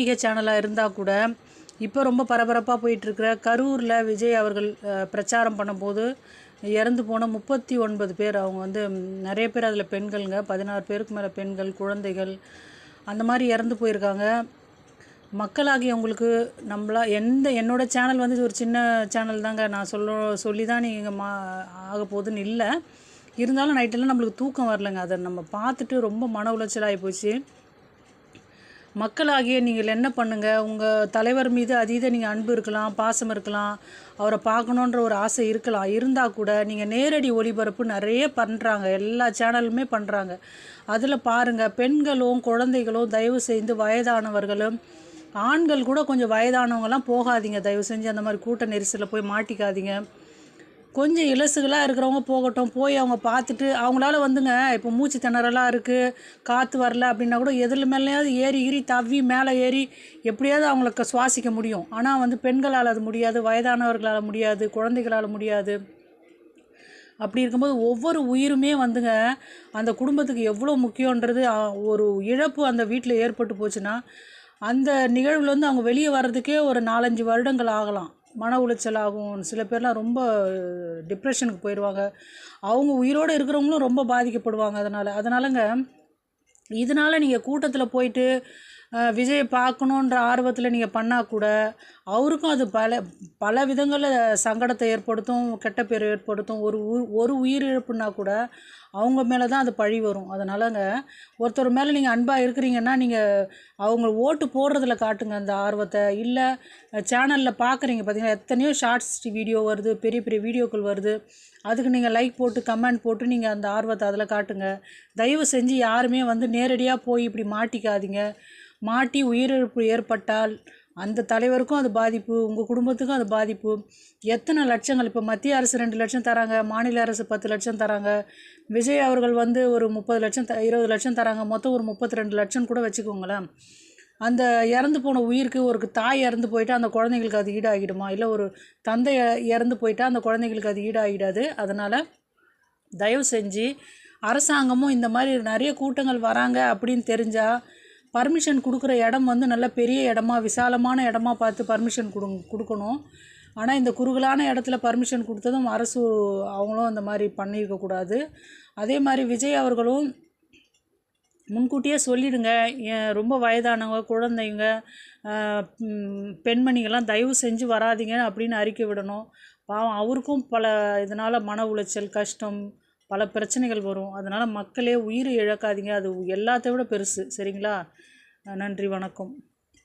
ஆன்மீக சேனலாக இருந்தால் கூட இப்போ ரொம்ப பரபரப்பாக போயிட்டுருக்கிற கரூரில் விஜய் அவர்கள் பிரச்சாரம் பண்ணும்போது இறந்து போன முப்பத்தி ஒன்பது பேர். அவங்க வந்து நிறைய பேர் அதில் பெண்கள்ங்க. பதினாறு பேருக்கு மேலே பெண்கள் குழந்தைகள் அந்த மாதிரி இறந்து போயிருக்காங்க. மக்களாகிய உங்களுக்கு நம்மளா எந்த என்னோட சேனல் வந்து ஒரு சின்ன சேனல் தாங்க. நான் சொல்ல சொல்லி தான் நீங்கள் மா ஆக போகுதுன்னு இல்லை. இருந்தாலும் நைட்டெல்லாம் நம்மளுக்கு தூக்கம் வரலைங்க. அதை நம்ம பார்த்துட்டு ரொம்ப மன உளைச்சலாகி போச்சு. மக்களாகிய நீங்கள் என்ன பண்ணுங்கள் உங்கள் தலைவர் மீது அதீத நீங்கள் அன்பு இருக்கலாம் பாசம் இருக்கலாம் அவரை பார்க்கணுன்ற ஒரு ஆசை இருக்கலாம். இருந்தால் கூட நீங்கள் நேரடி ஒளிபரப்பு நிறைய பண்ணுறாங்க எல்லா சேனலுமே பண்ணுறாங்க அதில் பாருங்கள் பெண்களும் குழந்தைகளும் தயவு செய்து வயதானவர்களும் ஆண்கள் கூட கொஞ்சம் வயதானவங்கலாம் போகாதீங்க. தயவு செஞ்சு அந்த மாதிரி கூட்ட நெரிசலில் போய் மாட்டிக்காதீங்க. கொஞ்சம் இலசுகளாக இருக்கிறவங்க போகட்டும் போய் அவங்க பார்த்துட்டு அவங்களால வந்துங்க இப்போ மூச்சு திணறலாக இருக்குது காற்று வரல அப்படின்னா கூட எதில் மேலேயாவது ஏறி ஏறி தவ்வி மேலே ஏறி எப்படியாவது அவங்களுக்கு சுவாசிக்க முடியும். ஆனால் வந்து பெண்களால் அது முடியாது வயதானவர்களால் முடியாது குழந்தைகளால் முடியாது. அப்படி இருக்கும்போது ஒவ்வொரு உயிருமே வந்துங்க அந்த குடும்பத்துக்கு எவ்வளோ முக்கியன்றது ஒரு இழப்பு அந்த வீட்டில் ஏற்பட்டு போச்சுன்னா அந்த நிகழ்வுலேருந்து அவங்க வெளியே வர்றதுக்கே ஒரு நாலஞ்சு வருடங்கள் ஆகலாம். மன உளைச்சல் ஆகும் சில பேர்லாம் ரொம்ப டிப்ரெஷனுக்கு போயிடுவாங்க அவங்க உயிரோடு இருக்கிறவங்களும் ரொம்ப பாதிக்கப்படுவாங்க அதனால். அதனாலங்க இதனால் நீங்கள் கூட்டத்தில் போயிட்டு விஜயை பார்க்கணுன்ற ஆர்வத்தில் நீங்கள் பண்ணால் கூட அவருக்கும் அது பல பல விதங்களில் சங்கடத்தை ஏற்படுத்தும் கெட்ட பேர் ஏற்படுத்தும். ஒரு உ ஒரு உயிரிழப்புனா கூட அவங்க மேலே தான் அது பழி வரும். அதனாலங்க ஒருத்தர் மேலே நீங்கள் அன்பாக இருக்கிறீங்கன்னா நீங்கள் அவங்க ஓட்டு போடுறதுல காட்டுங்க அந்த ஆர்வத்தை. இல்லை சேனலில் பார்க்குறீங்க பார்த்தீங்கன்னா எத்தனையோ ஷார்ட்ஸ் வீடியோ வருது பெரிய பெரிய வீடியோக்கள் வருது. அதுக்கு நீங்கள் லைக் போட்டு கமெண்ட் போட்டு நீங்கள் அந்த ஆர்வத்தை அதில் காட்டுங்க. தயவு செஞ்சு யாருமே வந்து நேரடியாக போய் இப்படி மாட்டிக்காதீங்க. மாட்டி உயிரிழப்பு ஏற்பட்டால் அந்த தலைவருக்கும் அது பாதிப்பு உங்கள் குடும்பத்துக்கும் அது பாதிப்பு. எத்தனை லட்சங்கள்? இப்போ மத்திய அரசு ரெண்டு லட்சம் தராங்க மாநில அரசு பத்து லட்சம் தராங்க. விஜய் அவர்கள் வந்து ஒரு முப்பது லட்சம் த இருபது லட்சம் தராங்க. மொத்தம் ஒரு முப்பத்தி ரெண்டு லட்சம் கூட வச்சுக்கோங்களேன். அந்த இறந்து போன உயிருக்கு ஒரு தாய் இறந்து போயிட்டால் அந்த குழந்தைங்களுக்கு அது ஈடாகிடுமா? இல்லை ஒரு தந்தை இறந்து போயிட்டால் அந்த குழந்தைங்களுக்கு அது ஈடாகிடாது? அதனால் தயவு செஞ்சு அரசாங்கமும் இந்த மாதிரி நிறைய கூட்டங்கள் வராங்க அப்படின்னு தெரிஞ்சால் பர்மிஷன் கொடுக்குற இடம் வந்து நல்ல பெரிய இடமா விசாலமான இடமா பார்த்து பர்மிஷன் கொடு கொடுக்கணும். ஆனால் இந்த குறுகலான இடத்துல பர்மிஷன் கொடுத்ததும் அரசு அவங்களும் அந்த மாதிரி பண்ணியிருக்கக்கூடாது அதே மாதிரி விஜய் அவர்களும் முன்கூட்டியே சொல்லிடுங்க. ஏன் ரொம்ப வயதானவங்க குழந்தைங்க பெண்மணிகள்லாம் தயவு செஞ்சு வராதிங்க அப்படின்னு அறிக்கை விடணும். பாவம் அவருக்கும் பல இதனால் மன உளைச்சல் கஷ்டம் பல பிரச்சனைகள் வரும். அதனால் மக்களே உயிரை இழக்காதீங்க. அது எல்லாத்தை விட பெருசு. சரிங்களா? நன்றி வணக்கம்.